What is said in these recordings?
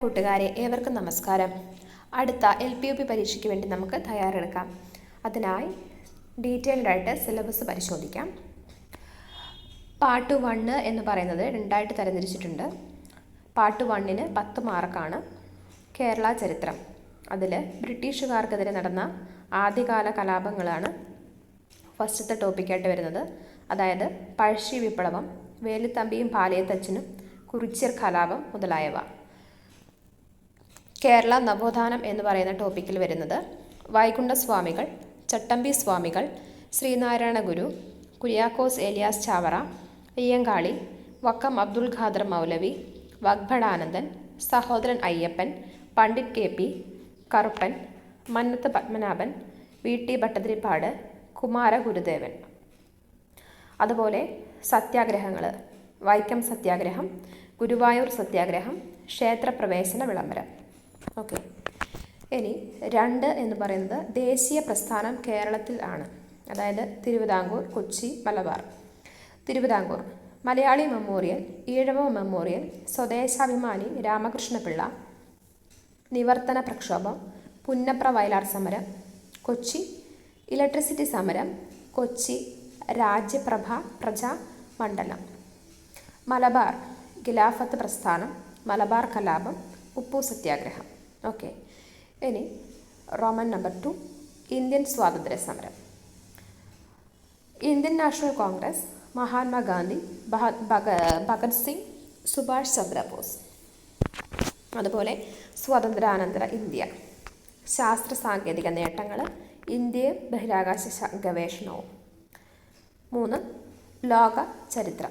കൂട്ടുകാരെ ഏവർക്കും നമസ്കാരം. അടുത്ത എൽ പി യു പി പരീക്ഷയ്ക്ക് വേണ്ടി നമുക്ക് തയ്യാറെടുക്കാം. അതിനായി ഡീറ്റെയിൽഡ് ആയിട്ട് സിലബസ് പരിശോധിക്കാം. പാർട്ട് വണ്ണ് എന്ന് പറയുന്നത് രണ്ടായിട്ട് തരംതിരിച്ചിട്ടുണ്ട്. പാർട്ട് വണ്ണിന് പത്ത് മാർക്കാണ് കേരള ചരിത്രം. അതിൽ ബ്രിട്ടീഷുകാർക്കെതിരെ നടന്ന ആദ്യകാല കലാപങ്ങളാണ് ഫസ്റ്റത്തെ ടോപ്പിക്കായിട്ട് വരുന്നത്. അതായത് പഴശ്ശി വിപ്ലവം വേലുത്തമ്പിയും പാലയത്തച്ഛനും കുറിച്യർ കലാപം മുതലായവ. കേരള നവോത്ഥാനം എന്ന് പറയുന്ന ടോപ്പിക്കിൽ വരുന്നത് വൈകുണ്ഠ സ്വാമികൾ ചട്ടമ്പി സ്വാമികൾ ശ്രീനാരായണ ഗുരു Kuriakose Elias Chavara Ayyankali Vakkom Abdul Khader Moulavi Vagbhatananda Sahodaran Ayyappan Pandit K P Karuppan Mannathu Padmanabhan V T Bhattathiripad Kumara Gurudevan. അതുപോലെ സത്യാഗ്രഹങ്ങൾ വൈക്കം സത്യാഗ്രഹം ഗുരുവായൂർ സത്യാഗ്രഹം ക്ഷേത്രപ്രവേശന വിളംബരം. ഓക്കെ. ഇനി രണ്ട് എന്ന് പറയുന്നത് ദേശീയ പ്രസ്ഥാനം കേരളത്തിൽ ആണ്. അതായത് തിരുവിതാംകൂർ കൊച്ചി മലബാർ. തിരുവിതാംകൂർ. മലയാളി മെമ്മോറിയൽ ഈഴവ മെമ്മോറിയൽ സ്വദേശാഭിമാനി രാമകൃഷ്ണപിള്ള നിവർത്തന പ്രക്ഷോഭം പുന്നപ്ര വയലാർ സമരം കൊച്ചി ഇലക്ട്രിസിറ്റി സമരം കൊച്ചി രാജ്യപ്രഭ പ്രജാ മണ്ഡലം. മലബാർ ഖിലാഫത്ത് പ്രസ്ഥാനം മലബാർ കലാപം ഉപ്പു സത്യാഗ്രഹം. ഓക്കെ ഇനി റോമൻ നമ്പർ ടു ഇന്ത്യൻ സ്വാതന്ത്ര്യ സമരം Indian national Congress Mahatma Gandhi Bhagat ഭഗ- Bhagat Singh Subhash Chandra Bose അതുപോലെ സ്വാതന്ത്ര്യാനന്തര ഇന്ത്യ. ശാസ്ത്ര സാങ്കേതിക നേട്ടങ്ങൾ ഇന്ത്യ ബഹിരാകാശ ഗവേഷണവും. മൂന്ന് ലോക ചരിത്രം.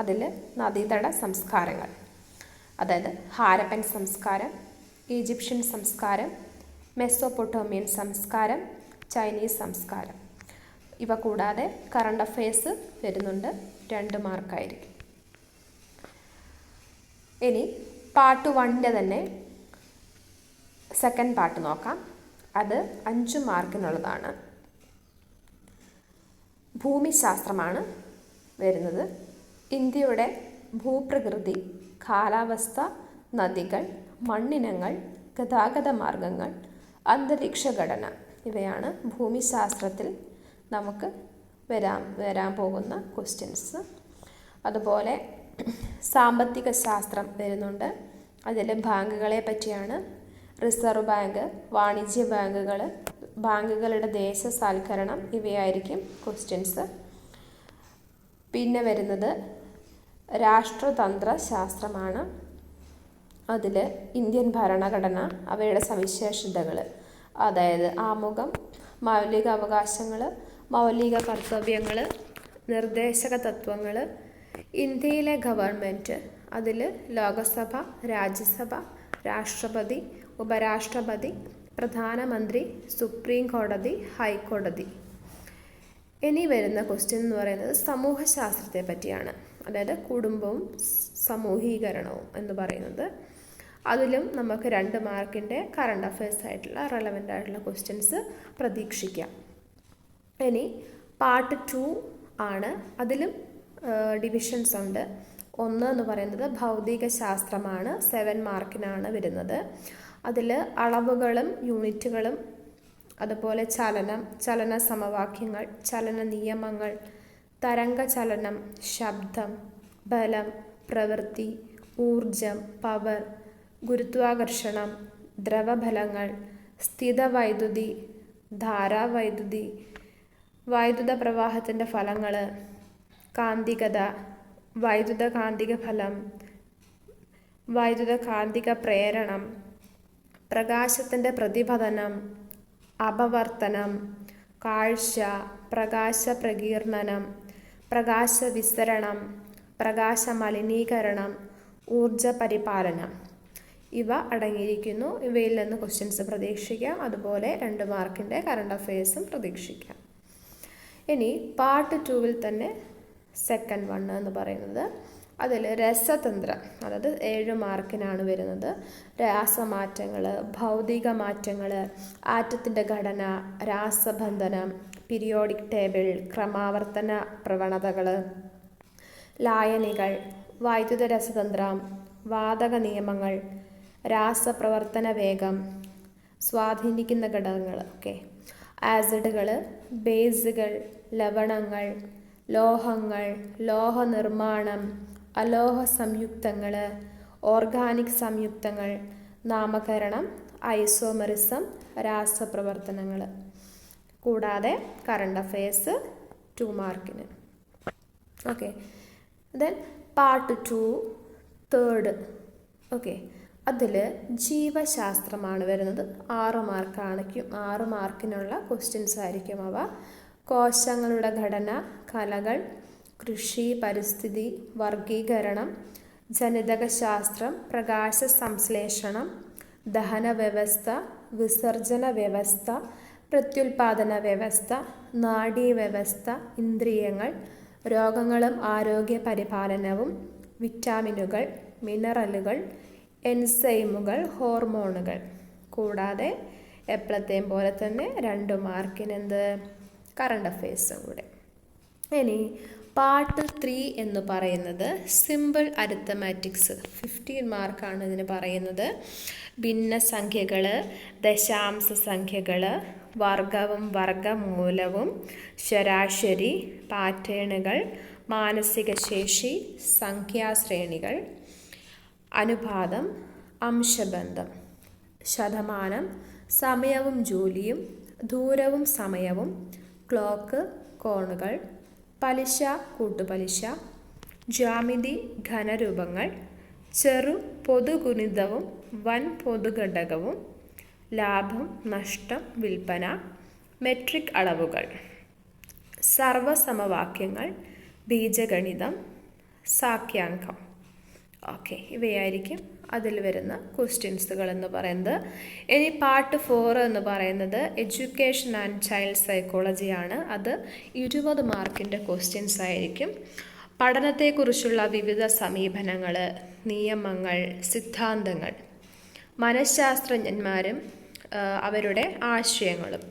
അതിൽ നദീതട സംസ്കാരങ്ങൾ. അതായത് ഹാരപ്പൻ സംസ്കാരം ഈജിപ്ഷ്യൻ സംസ്കാരം മെസ്സോപ്പൊട്ടോമിയൻ സംസ്കാരം ചൈനീസ് സംസ്കാരം. ഇവ കൂടാതെ കറണ്ട് അഫയേഴ്സ് വരുന്നുണ്ട്. രണ്ട് മാർക്കായിരിക്കും ഇനി പാർട്ട് വണ്ണിന്റെ തന്നെ സെക്കൻഡ് പാർട്ട് നോക്കാം. അത് അഞ്ച് മാർക്കിനുള്ളതാണ് ഭൂമിശാസ്ത്രമാണ് വരുന്നത്. ഇന്ത്യയുടെ ഭൂപ്രകൃതി കാലാവസ്ഥ നദികൾ മണ്ണിനങ്ങൾ ഗതാഗത മാർഗങ്ങൾ അന്തരീക്ഷ ഘടന ഇവയാണ് ഭൂമിശാസ്ത്രത്തിൽ നമുക്ക് വരാൻ വരാൻ പോകുന്ന ക്വസ്റ്റ്യൻസ് അതുപോലെ സാമ്പത്തിക ശാസ്ത്രം വരുന്നുണ്ട്. അതിൽ ബാങ്കുകളെ പറ്റിയാണ്. റിസർവ് ബാങ്ക് വാണിജ്യ ബാങ്കുകൾ ബാങ്കുകളുടെ ദേശസാൽക്കരണം ഇവയായിരിക്കും ക്വസ്റ്റ്യൻസ് പിന്നെ വരുന്നത് രാഷ്ട്രതന്ത്ര ശാസ്ത്രമാണ് അതിൽ ഇന്ത്യൻ ഭരണഘടന അവയുടെ സവിശേഷതകൾ അതായത് ആമുഖം മൗലിക അവകാശങ്ങൾ മൗലിക കർത്തവ്യങ്ങൾ നിർദ്ദേശക തത്വങ്ങൾ ഇന്ത്യയിലെ ഗവൺമെന്റ് അതിൽ ലോകസഭ രാജ്യസഭ രാഷ്ട്രപതി ഉപരാഷ്ട്രപതി പ്രധാനമന്ത്രി സുപ്രീം കോടതി ഹൈക്കോടതി. ഇനി വരുന്ന ക്വസ്റ്റ്യൻ എന്ന് പറയുന്നത് സമൂഹശാസ്ത്രത്തെ പറ്റിയാണ്. അതായത് കുടുംബവും സമൂഹീകരണവും എന്ന് പറയുന്നത്. അതിലും നമുക്ക് രണ്ട് മാർക്കിന്റെ കറണ്ട് അഫയേഴ്സ് ആയിട്ടുള്ള റെലവന്റ് ആയിട്ടുള്ള ക്വസ്റ്റ്യൻസ് പ്രതീക്ഷിക്കാം. ഇനി പാർട്ട് ടു ആണ്. അതിലും ഡിവിഷൻസ് ഉണ്ട്. ഒന്ന് എന്ന് പറയുന്നത് ഭൗതിക ശാസ്ത്രമാണ്. സെവൻ മാർക്കിനാണ് വരുന്നത്. അതിൽ അളവുകളും യൂണിറ്റുകളും അതുപോലെ ചലനം ചലന സമവാക്യങ്ങൾ ചലന നിയമങ്ങൾ തരംഗ ചലനം ശബ്ദം ബലം പ്രവൃത്തി ഊർജം പവർ ഗുരുത്വാകർഷണം ദ്രവഫലങ്ങൾ സ്ഥിതവൈദ്യുതി ധാരാവൈദ്യുതി വൈദ്യുത പ്രവാഹത്തിന്റെ ഫലങ്ങൾ കാന്തികത വൈദ്യുത കാന്തിക ഫലം വൈദ്യുത കാന്തിക പ്രേരണം പ്രകാശത്തിന്റെ പ്രതിഫലനം അപവർത്തനം കാഴ്ച പ്രകാശ പ്രകീർണനം പ്രകാശ വിസരണം പ്രകാശ മലിനീകരണം ഊർജ പരിപാലനം ഇവ അടങ്ങിയിരിക്കുന്നു. ഇവയിൽ നിന്ന് ക്വസ്റ്റ്യൻസ് പ്രതീക്ഷിക്കാം. അതുപോലെ രണ്ട് മാർക്കിന്റെ കറണ്ട് അഫയേഴ്സും പ്രതീക്ഷിക്കാം. ഇനി പാർട്ട് ടുവിൽ തന്നെ സെക്കൻഡ് വൺ എന്ന് പറയുന്നത്. അതിൽ രസതന്ത്രം അതായത് ഏഴ് മാർക്കിനാണ് വരുന്നത്. രാസമാറ്റങ്ങൾ ഭൗതിക മാറ്റങ്ങൾ ആറ്റത്തിന്റെ ഘടന രാസബന്ധനം പീരിയോഡിക് ടേബിൾ ക്രമാവർത്തന പ്രവണതകൾ ലായനികൾ വൈദ്യുത രസതന്ത്രം വാതക നിയമങ്ങൾ രാസപ്രവർത്തന വേഗം സ്വാധീനിക്കുന്ന ഘടകങ്ങൾ ഓക്കെ ആസിഡുകൾ ബേസുകൾ ലവണങ്ങൾ ലോഹങ്ങൾ ലോഹ നിർമ്മാണം അലോഹ സംയുക്തങ്ങൾ ഓർഗാനിക് സംയുക്തങ്ങൾ നാമകരണം ഐസോമറിസം രാസപ്രവർത്തനങ്ങൾ. കൂടാതെ കറണ്ട് അഫയേഴ്സ് ടു മാർക്കിന് okay then part two third okay അതിൽ ജീവശാസ്ത്രമാണ് വരുന്നത്. ആറ് മാർക്കാണ് ആറ് മാർക്കിനുള്ള ക്വസ്റ്റ്യൻസ് ആയിരിക്കും അവ. കോശങ്ങളുടെ ഘടന കലകൾ കൃഷി പരിസ്ഥിതി വർഗീകരണം ജനിതകശാസ്ത്രം പ്രകാശ സംശ്ലേഷണം ദഹന വ്യവസ്ഥ വിസർജന വ്യവസ്ഥ പ്രത്യുൽപാദന വ്യവസ്ഥ നാഡീവ്യവസ്ഥ ഇന്ദ്രിയങ്ങൾ രോഗങ്ങളും ആരോഗ്യ പരിപാലനവും വിറ്റാമിനുകൾ മിനറലുകൾ എൻസൈമുകൾ ഹോർമോണുകൾ. കൂടാതെ എപ്പോഴത്തെയും പോലെ തന്നെ രണ്ട് മാർക്കിന് എന്ത് കറണ്ട് അഫയേഴ്സും കൂടെ. ഇനി പാർട്ട് ത്രീ എന്ന് പറയുന്നത് സിമ്പിൾ അരിത്തമാറ്റിക്സ് ഫിഫ്റ്റീൻ മാർക്കാണ് ഇതിന് പറയുന്നത്. ഭിന്ന സംഖ്യകൾ ദശാംശ സംഖ്യകൾ വർഗവും വർഗമൂലവും ശരാശരി പാറ്റേണുകൾ മാനസിക ശേഷി സംഖ്യാശ്രേണികൾ അനുപാതം അംശബന്ധം. ശതമാനം സമയവും ജോലിയും ദൂരവും സമയവും ക്ലോക്ക് കോണുകൾ പലിശ കൂട്ടുപലിശ ജ്യാമിതി ഘനരൂപങ്ങൾ ചെറു പൊതുഗുണിതവും വൻ പൊതുഘടകവും ലാഭം നഷ്ടം വിൽപ്പന മെട്രിക് അളവുകൾ. സർവസമവാക്യങ്ങൾ ബീജഗണിതം സാഖ്യാങ്കം. ഓക്കെ ഇവയായിരിക്കും അതിൽ വരുന്ന ക്വസ്റ്റ്യൻസുകൾ എന്ന് പറയുന്നത്. ഇനി പാർട്ട് ഫോർ എന്ന് പറയുന്നത് എഡ്യൂക്കേഷൻ ആൻഡ് ചൈൽഡ് സൈക്കോളജി ആണ്. അത് ഇരുപത് മാർക്കിന്റെ ക്വസ്റ്റ്യൻസ് ആയിരിക്കും. പഠനത്തെക്കുറിച്ചുള്ള വിവിധ സമീപനങ്ങൾ നിയമങ്ങൾ സിദ്ധാന്തങ്ങൾ മനഃശാസ്ത്രജ്ഞന്മാരും അവരുടെ ആശയങ്ങളും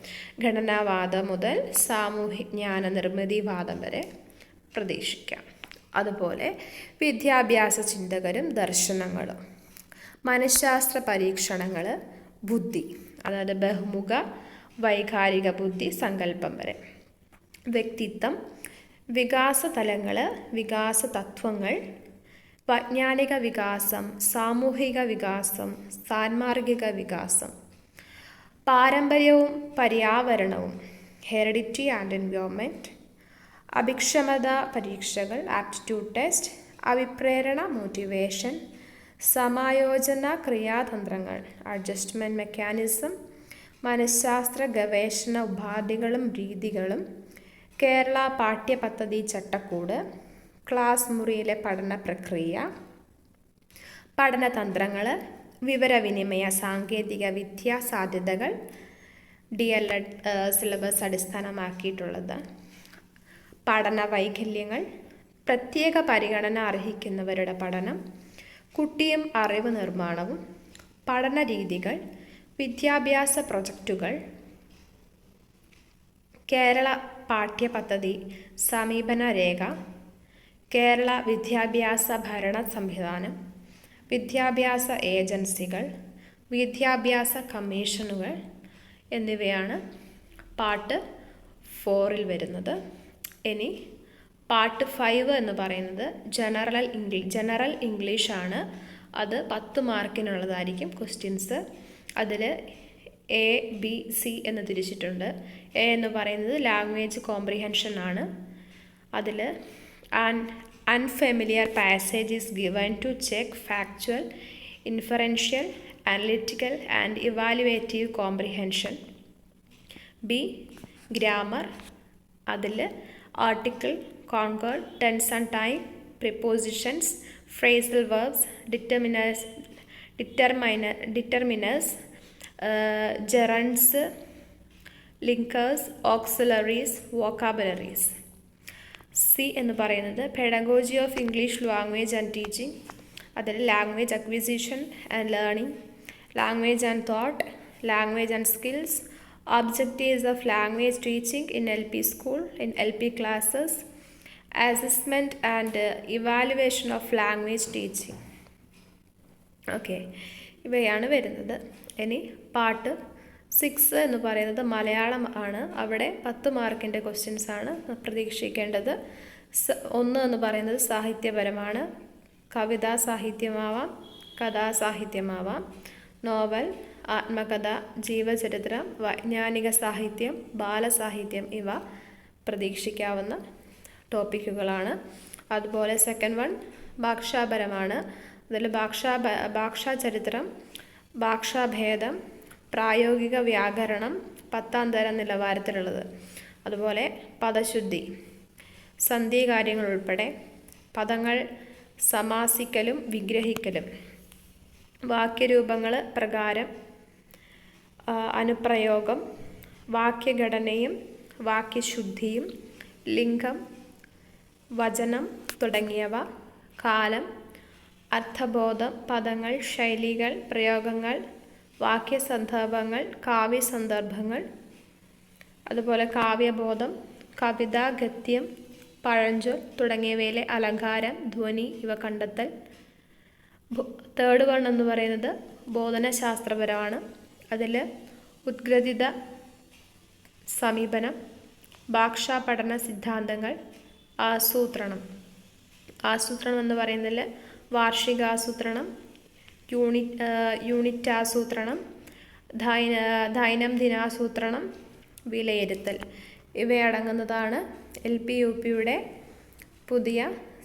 ഘടനാവാദം മുതൽ സാമൂഹ്യജ്ഞാന നിർമ്മിതിവാദം വരെ പ്രതീക്ഷിക്കാം. അതുപോലെ വിദ്യാഭ്യാസ ചിന്തകരും ദർശനങ്ങളും. മനഃശാസ്ത്ര പരീക്ഷണങ്ങൾ ബുദ്ധി അതായത് ബഹുമുഖ വൈകാരിക ബുദ്ധി സങ്കല്പം വരെ. വ്യക്തിത്വം വികാസ തലങ്ങൾ വികാസ തത്വങ്ങൾ വൈജ്ഞാനിക വികാസം സാമൂഹിക വികാസം സാൻമാർഗിക വികാസം പാരമ്പര്യവും പര്യാവരണവും ഹെറിഡിറ്റി ആൻഡ് എൻവയോൺമെന്റ് അഭിക്ഷമത പരീക്ഷകൾ ആപ്റ്റിറ്റ്യൂഡ് ടെസ്റ്റ് അഭിപ്രേരണ മോട്ടിവേഷൻ സമായോജന ക്രിയാതന്ത്രങ്ങൾ അഡ്ജസ്റ്റ്മെന്റ് മെക്കാനിസം മനഃശാസ്ത്ര ഗവേഷണ ഉപാധികളും രീതികളും കേരള പാഠ്യപദ്ധതി ചട്ടക്കൂട് ക്ലാസ് മുറിയിലെ പഠന പ്രക്രിയ പഠനതന്ത്രങ്ങൾ വിവരവിനിമയ സാങ്കേതിക വിദ്യാ സാധ്യതകൾ ഡി എൽ എഡ് സിലബസ് അടിസ്ഥാനമാക്കിയിട്ടുള്ളത്. പഠന വൈകല്യങ്ങൾ പ്രത്യേക പരിഗണന അർഹിക്കുന്നവരുടെ പഠനം കുട്ടിയും അറിവ് നിർമ്മാണവും പഠന രീതികൾ വിദ്യാഭ്യാസ പ്രൊജക്റ്റുകൾ കേരള പാഠ്യപദ്ധതി സമീപന രേഖ കേരള വിദ്യാഭ്യാസ ഭരണ സംവിധാനം വിദ്യാഭ്യാസ ഏജൻസികൾ വിദ്യാഭ്യാസ കമ്മീഷനുകൾ എന്നിവയാണ് പാർട്ട് ഫോറിൽ വരുന്നത്. ഇനി പാർട്ട് ഫൈവ് എന്ന് പറയുന്നത് ജനറൽ ഇംഗ്ലീഷ് ജനറൽ ഇംഗ്ലീഷാണ് അത് പത്ത് മാർക്കിനുള്ളതായിരിക്കും ക്വസ്റ്റ്യൻസ് അതിൽ എ ബി സി എന്ന് തിരിച്ചിട്ടുണ്ട്. എ എന്ന് പറയുന്നത് ലാംഗ്വേജ് കോംപ്രിഹെൻഷൻ ആണ്. അതിൽ an unfamiliar passage is given to check factual inferential analytical and evaluative comprehension B grammar അതിൽ article concord tense and time prepositions phrasal verbs determiners determiner determiners gerunds linkers auxiliaries vocabularies C എന്ന് പറയുന്നത് pedagogy of English language and teaching അതിൽ language acquisition and learning language and thought language and skills objectives of language teaching in LP school, in LP classes, assessment and uh, evaluation of language teaching. Okay ഇവയാണ് വരുന്നത്. ഇനി പാട്ട് six എന്ന് പറയുന്നത് മലയാളം ആണ്. അവിടെ പത്ത് മാർക്കിന്റെ ക്വസ്റ്റ്യൻസ് ആണ് പ്രതീക്ഷിക്കേണ്ടത്. ഒന്ന് എന്ന് പറയുന്നത് സാഹിത്യപരമാണ്. കവിതാ സാഹിത്യമാവാം കഥാസാഹിത്യമാവാം നോവൽ ആത്മകഥ ജീവചരിത്രം വൈജ്ഞാനിക സാഹിത്യം ബാലസാഹിത്യം ഇവ പ്രതീക്ഷിക്കാവുന്ന ടോപ്പിക്കുകളാണ്. അതുപോലെ സെക്കൻഡ് വൺ ഭാഷാപരമാണ് അതിൽ ഭാഷാ ഭാഷാചരിത്രം ഭാഷാഭേദം പ്രായോഗിക വ്യാകരണം പത്താം തരം നിലവാരത്തിലുള്ളത്. അതുപോലെ പദശുദ്ധി സന്ധി കാര്യങ്ങൾ ഉൾപ്പെടെ പദങ്ങൾ സമാസിക്കലും വിഗ്രഹിക്കലും. വാക്യരൂപങ്ങൾ പ്രകാരം അനുപ്രയോഗം വാക്യഘടനയും വാക്യശുദ്ധിയും ലിംഗം വചനം തുടങ്ങിയവ കാലം അർത്ഥബോധം പദങ്ങൾ ശൈലികൾ പ്രയോഗങ്ങൾ വാക്യസന്ദർഭങ്ങൾ കാവ്യസന്ദർഭങ്ങൾ അതുപോലെ കാവ്യബോധം കവിത ഗദ്യം പഴഞ്ചൊൽ തുടങ്ങിയവയിലെ അലങ്കാരം ധ്വനി ഇവ കണ്ടെത്തൽ. തേർഡ് വൺ എന്ന് പറയുന്നത് ബോധനശാസ്ത്രപരമാണ്. അതിൽ ഉദ്ഗ്രഥിത സമീപനം ഭാഷാ പഠന സിദ്ധാന്തങ്ങൾ ആസൂത്രണം. ആസൂത്രണം എന്ന് പറയുന്നതിൽ വാർഷിക ആസൂത്രണം യൂണി യൂണിറ്റ് ആസൂത്രണം ദൈന ദൈനംദിനാസൂത്രണം വിലയിരുത്തൽ. ഇവയടങ്ങുന്നതാണ് എൽ പി യു പിയുടെ പുതിയ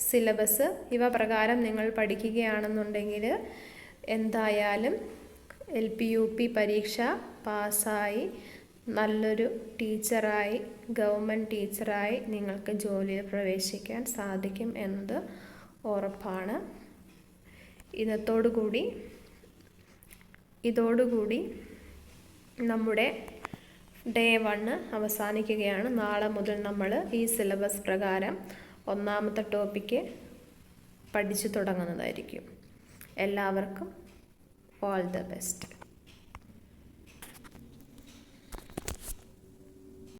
സിലബസ്. ഇവ പ്രകാരം നിങ്ങൾ പഠിക്കുകയാണെന്നുണ്ടെങ്കിൽ എന്തായാലും എൽ പി യു പി പരീക്ഷ പാസ്സായി. നല്ലൊരു ടീച്ചറായി ഗവൺമെന്റ് ടീച്ചറായി നിങ്ങൾക്ക് ജോലിയിൽ പ്രവേശിക്കാൻ സാധിക്കും എന്നത് ഉറപ്പാണ്. ഇതത്തോടുകൂടി ഇതോടുകൂടി നമ്മുടെ ഡേ വണ്ണ് അവസാനിക്കുകയാണ്. നാളെ മുതൽ നമ്മൾ ഈ സിലബസ് പ്രകാരം ഒന്നാമത്തെ ടോപ്പിക്ക് പഠിച്ചു തുടങ്ങുന്നതായിരിക്കും. എല്ലാവർക്കും all the best.